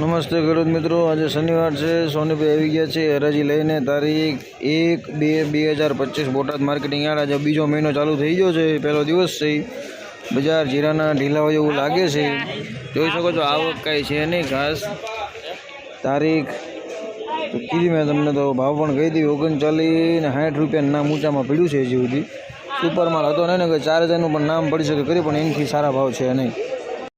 નમસ્તે ખેડૂત મિત્રો, આજે શનિવાર છે, સોનીભાઈ આવી ગયા છે હરાજી લઈને. તારીખ એક બે બે હજાર પચીસ, બોટાદ માર્કેટિંગ યાર્ડ. આજે બીજો મહિનો ચાલુ થઈ ગયો છે, પહેલો દિવસ છે. બજાર જીરાના ઢીલા હોય એવું લાગે છે. જોઈ શકો છો, આવક કાંઈ છે નહીં ખાસ. તારીખ કીધી મેં તમને તો ભાવ પણ કહી દીધી, ઓગણચાલીસ ને સાઠ રૂપિયા નામ ઊંચામાં પડ્યું છે હજી સુધી. સુપર માલ હતો નહીં ને, કે ચાર હજારનું પણ નામ પડી શકે, કરી પણ એનાથી સારા ભાવ છે નહીં.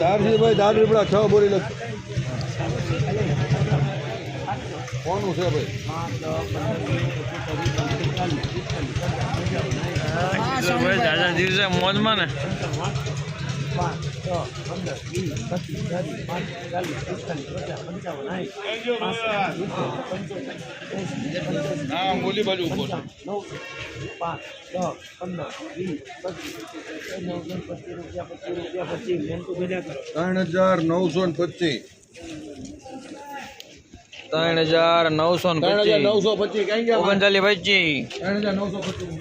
દારજીભાઈ દાર રીપડા છ બોરી લખ કોનું છે ભાઈ દાદા દિવસે મોજમાં ને. હા બોલી બાજુ ઊભો છે. ત્રણ હજાર નવસો ને પચીસ ત્રણ હજાર નવસો ને ત્રણ હજાર પચીસ નવસો પચીસ ઓગણચાલીસ પચીસ ત્રણ હજાર નવસો પચીસ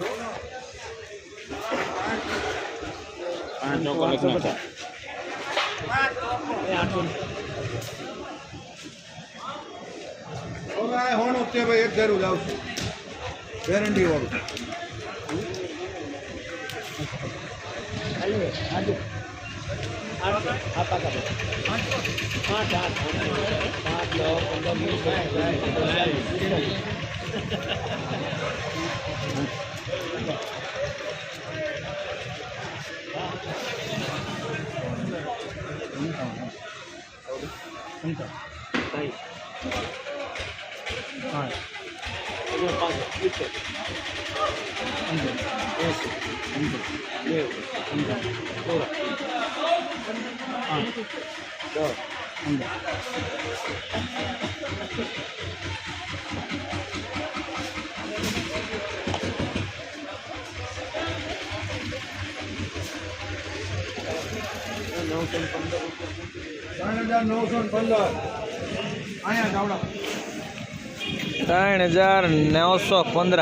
હોણું તે ભાઈ એક ઘરું જ આવશે. ગેરંટી વાળું. みた。はい。はい。ત્રણ હજાર નવસો પંદર. ત્રણ હજાર નવસો પંદર.